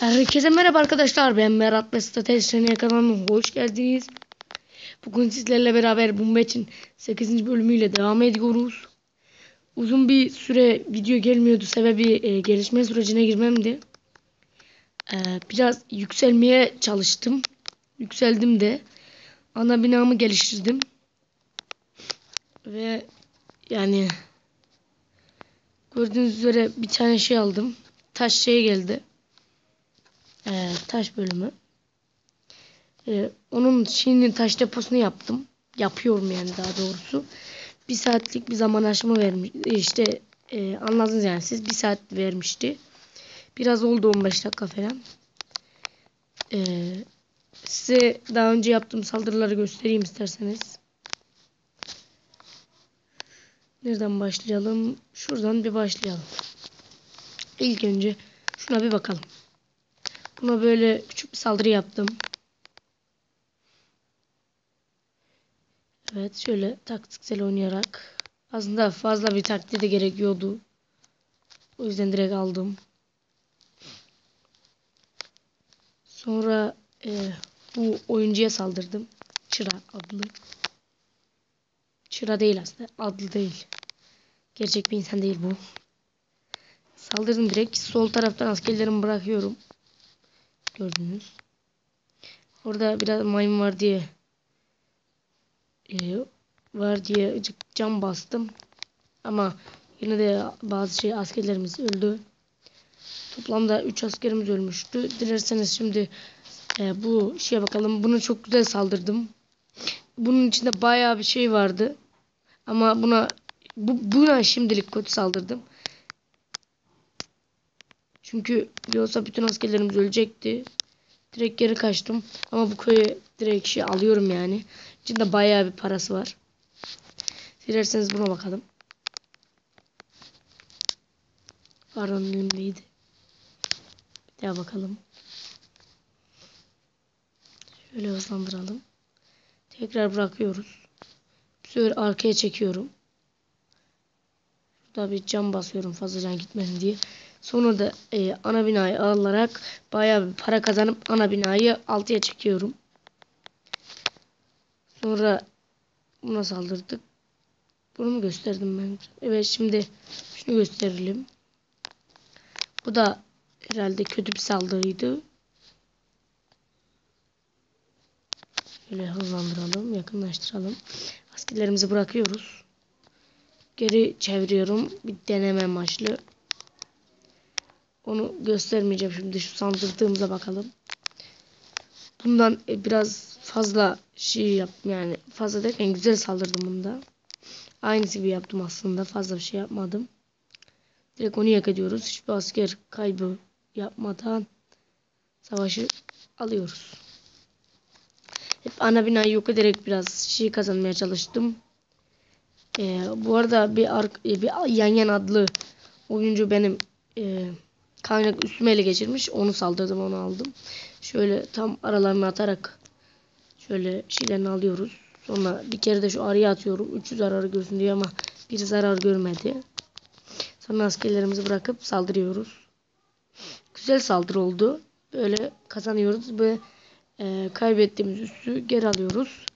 Herkese merhaba arkadaşlar. Ben Berat ve Strateji kanalına hoş geldiniz. Bugün sizlerle beraber bu metin 8. bölümüyle devam ediyoruz. Uzun bir süre video gelmiyordu. Sebebi e, gelişme sürecine girmemdi. E, biraz yükselmeye çalıştım. Yükseldim de. Ana binamı geliştirdim. Ve yani gördüğünüz üzere bir tane şey aldım. Taş şey geldi e, taş bölümü. E, onun şimdi taş deposunu yaptım. Yapıyorum yani daha doğrusu. Bir saatlik bir zaman aşımı vermiş. İşte e, anladınız yani siz bir saat vermişti. Biraz oldu 15 dakika falan. E, size daha önce yaptığım saldırıları göstereyim isterseniz. Nereden başlayalım? Şuradan bir başlayalım. İlk önce şuna bir bakalım. Buna böyle küçük bir saldırı yaptım. Evet şöyle taktiksel oynayarak. Aslında fazla bir taktiğe de gerekiyordu. O yüzden direkt aldım. Sonra e, bu oyuncuya saldırdım. Çıra adlı. Çıra değil aslında. Adlı değil. Gerçek bir insan değil bu. Saldırdım direkt. Sol taraftan askerlerimi bırakıyorum. Gördünüz. Orada biraz maymun var diye e, var diye cam bastım. Ama yine de bazı şey askerlerimiz öldü. Toplamda 3 askerimiz ölmüştü. Dilerseniz şimdi e, bu şeye bakalım. Bunu çok güzel saldırdım. Bunun içinde bayağı bir şey vardı. Ama buna bu, buna şimdilik kötü saldırdım. Çünkü yoksa bütün askerlerimiz ölecekti. Direkt geri kaçtım. Ama bu köyü direkt şey alıyorum yani. İçinde bayağı bir parası var. Dilerseniz buna bakalım. Pardon elimdeydi. Bir daha bakalım. Şöyle hızlandıralım. Tekrar bırakıyoruz. Sefer arkaya çekiyorum. Şurada bir cam basıyorum fazla can gitmesin diye. Sonra da e, ana binayı alarak bayağı bir para kazanıp ana binayı altıya çekiyorum. Sonra buna saldırdık. Bunu mu gösterdim ben? Evet şimdi şunu gösterelim. Bu da herhalde kötü bir saldırıydı. Şöyle hızlandıralım, yakınlaştıralım. Askerlerimizi bırakıyoruz. Geri çeviriyorum. Bir deneme amaçlı. Onu göstermeyeceğim şimdi. Şu sandırdığımıza bakalım. Bundan e, biraz fazla şey yaptım yani. Fazla derken güzel saldırdım bunda. Aynısı gibi yaptım aslında. Fazla bir şey yapmadım. Direkt onu yak ediyoruz. Hiçbir asker kaybı yapmadan savaşı alıyoruz. Hep ana binayı yok ederek biraz şey kazanmaya çalıştım. Ee, bu arada bir, e, bir yan yan adlı oyuncu benim e, kaynak üstüme ele geçirmiş. Onu saldırdım onu aldım. Şöyle tam aralarına atarak şöyle şeylerini alıyoruz. Sonra bir kere de şu arıya atıyorum. 300 zararı görsün diye ama bir zarar görmedi. Sonra askerlerimizi bırakıp saldırıyoruz. Güzel saldırı oldu. Böyle kazanıyoruz ve e, kaybettiğimiz üssü geri alıyoruz.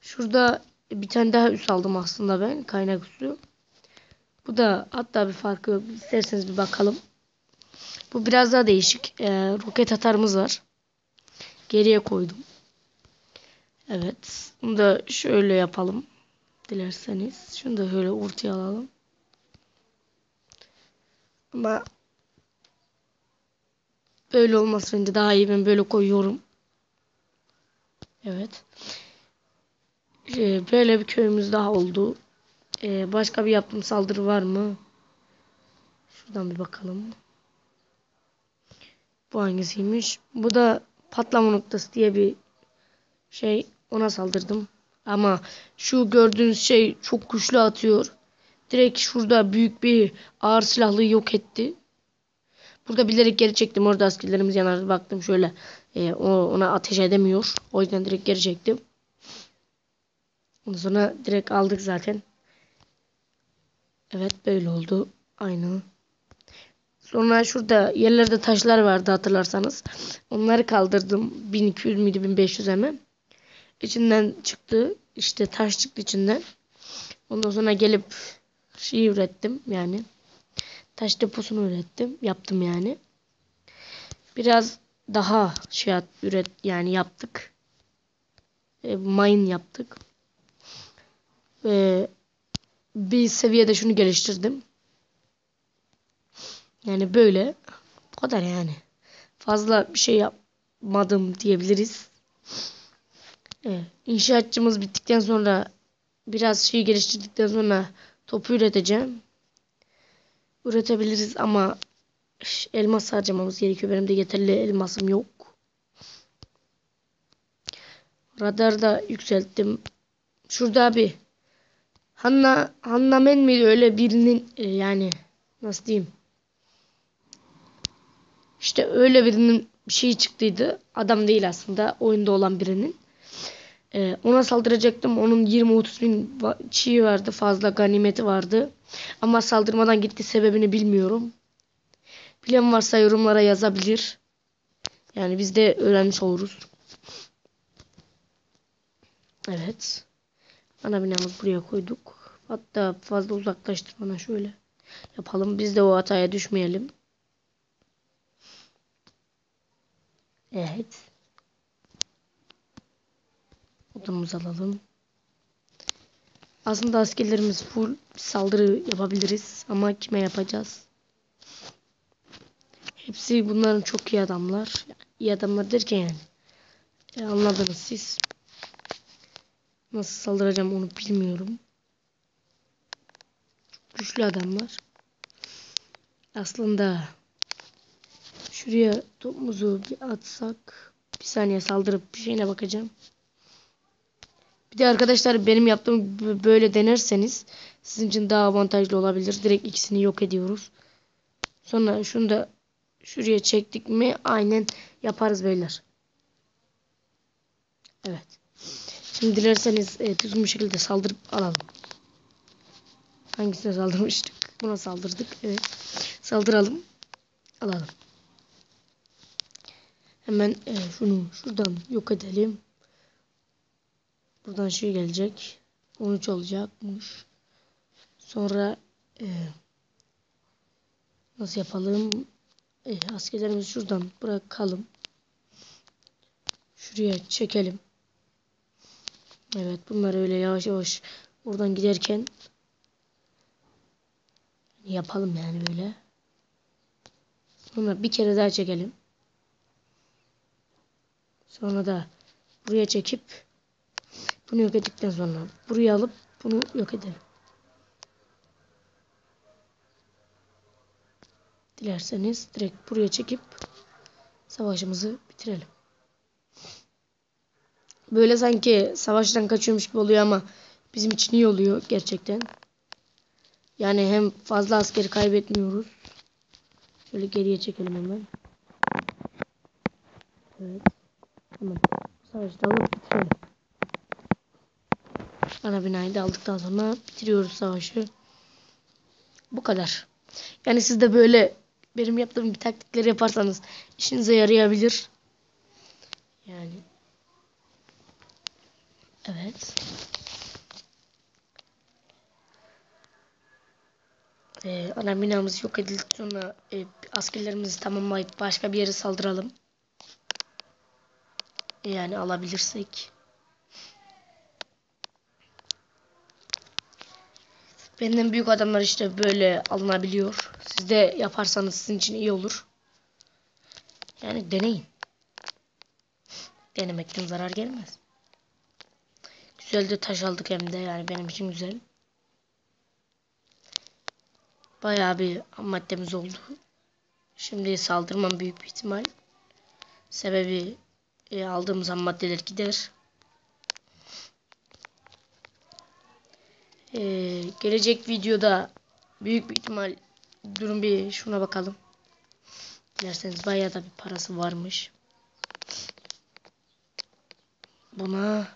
Şurada bir tane daha üs aldım aslında ben. Kaynak üssü. Bu da hatta bir farkı yok. İsterseniz bir bakalım. Bu biraz daha değişik. Ee, roket atarımız var. Geriye koydum. Evet. Bunu da şöyle yapalım. Dilerseniz. Şunu da şöyle ortaya alalım. Ama böyle olması bence daha iyi. Ben böyle koyuyorum. Evet. Ee, böyle bir köyümüz daha oldu. Ee, başka bir yaptığım saldırı var mı? Şuradan bir bakalım. Bu hangisiymiş? Bu da patlama noktası diye bir şey. Ona saldırdım. Ama şu gördüğünüz şey çok güçlü atıyor. Direkt şurada büyük bir ağır silahlı yok etti. Burada bilerek geri çektim. Orada askerlerimiz yanar. Baktım şöyle e, ona ateş edemiyor. O yüzden direkt geri çektim. Ondan sonra direkt aldık zaten. Evet böyle oldu. Aynı. Sonra şurada yerlerde taşlar vardı hatırlarsanız. Onları kaldırdım. 1200 müydü 1500 mi? İçinden çıktı. İşte taş çıktı içinden. Ondan sonra gelip şey ürettim yani. Taş deposunu ürettim. Yaptım yani. Biraz daha şey üret yani yaptık. E, mine yaptık. Ve bir seviyede şunu geliştirdim. Yani böyle. Bu kadar yani. Fazla bir şey yapmadım diyebiliriz. Evet. İnşaatçımız bittikten sonra biraz şey geliştirdikten sonra topu üreteceğim. Üretebiliriz ama elmas harcamamız gerekiyor. Benim de yeterli elmasım yok. Radar da yükselttim. Şurada bir Hanna Hanna Men miydi öyle birinin e, yani nasıl diyeyim? İşte öyle birinin bir şey çıktıydı. Adam değil aslında. Oyunda olan birinin. Ee, ona saldıracaktım. Onun 20-30 bin va- çiğ vardı. Fazla ganimeti vardı. Ama saldırmadan gitti. Sebebini bilmiyorum. Bilen varsa yorumlara yazabilir. Yani biz de öğrenmiş oluruz. Evet. Ana binamızı buraya koyduk. Hatta fazla uzaklaştır bana şöyle. Yapalım. Biz de o hataya düşmeyelim. Evet. Odamızı alalım. Aslında askerlerimiz full saldırı yapabiliriz. Ama kime yapacağız? Hepsi bunların çok iyi adamlar. İyi adamlar derken yani. E, anladınız siz. Nasıl saldıracağım onu bilmiyorum. Çok güçlü adamlar. Aslında şuraya topumuzu bir atsak. Bir saniye saldırıp bir şeyine bakacağım. Bir de arkadaşlar benim yaptığım böyle denerseniz sizin için daha avantajlı olabilir. Direkt ikisini yok ediyoruz. Sonra şunu da şuraya çektik mi aynen yaparız beyler. Evet. Şimdi dilerseniz e, düzgün bir şekilde saldırıp alalım. Hangisine saldırmıştık? Buna saldırdık. Evet. Saldıralım. Alalım. Hemen e, şunu şuradan yok edelim. Buradan şey gelecek. 13 olacakmış. Sonra e, nasıl yapalım? E, askerlerimizi şuradan bırakalım. Şuraya çekelim. Evet bunlar öyle yavaş yavaş buradan giderken yapalım yani böyle. Sonra bir kere daha çekelim. Sonra da buraya çekip bunu yok ettikten sonra buraya alıp bunu yok edelim. Dilerseniz direkt buraya çekip savaşımızı bitirelim. Böyle sanki savaştan kaçıyormuş gibi oluyor ama bizim için iyi oluyor gerçekten. Yani hem fazla askeri kaybetmiyoruz. Şöyle geriye çekelim hemen. Evet. Tamam. Savaşı da alıp bitirelim. Ana binayı da aldıktan sonra bitiriyoruz savaşı. Bu kadar. Yani siz de böyle benim yaptığım bir taktikleri yaparsanız işinize yarayabilir. Yani. Evet. Ee, ana binamız yok edildikten sonra e, askerlerimizi tamamlayıp başka bir yere saldıralım. Yani alabilirsek. Benden büyük adamlar işte böyle alınabiliyor. Siz de yaparsanız sizin için iyi olur. Yani deneyin. Denemekten zarar gelmez. Güzel de taş aldık hem de yani benim için güzel. Bayağı bir maddemiz oldu. Şimdi saldırmam büyük bir ihtimal. Sebebi e, aldığımız ham maddeler gider. E, gelecek videoda büyük bir ihtimal durun bir şuna bakalım. Dilerseniz bayağı da bir parası varmış. Buna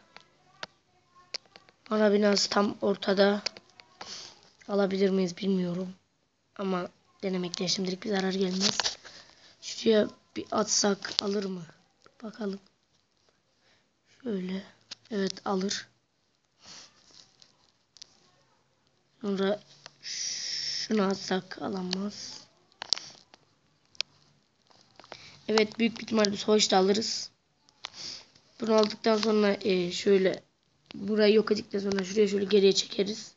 ana binası tam ortada. Alabilir miyiz bilmiyorum. Ama denemekten şimdilik bir zarar gelmez. Şuraya bir atsak alır mı? Bakalım. Şöyle. Evet alır. Sonra şunu atsak alamaz. Evet büyük bir ihtimalle da alırız. Bunu aldıktan sonra e, şöyle burayı yok ettikten sonra şuraya şöyle geriye çekeriz.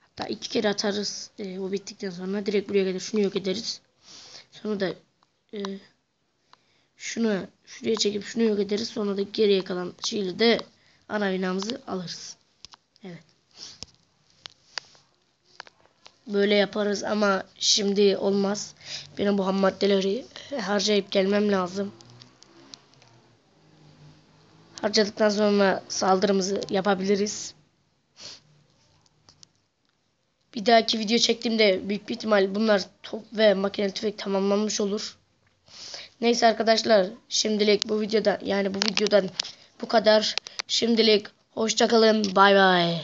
Hatta iki kere atarız. E, o bittikten sonra direkt buraya gelir. Şunu yok ederiz. Sonra da e, şunu şuraya çekip şunu yok ederiz. Sonra da geriye kalan şeyle de ana binamızı alırız. Evet. Böyle yaparız ama şimdi olmaz. Benim bu ham maddeleri harcayıp gelmem lazım. Harcadıktan sonra saldırımızı yapabiliriz. Bir dahaki video çektiğimde büyük bir ihtimal bunlar top ve makineli tüfek tamamlanmış olur. Neyse arkadaşlar şimdilik bu videoda yani bu videodan bu kadar. Şimdilik hoşçakalın bay bay.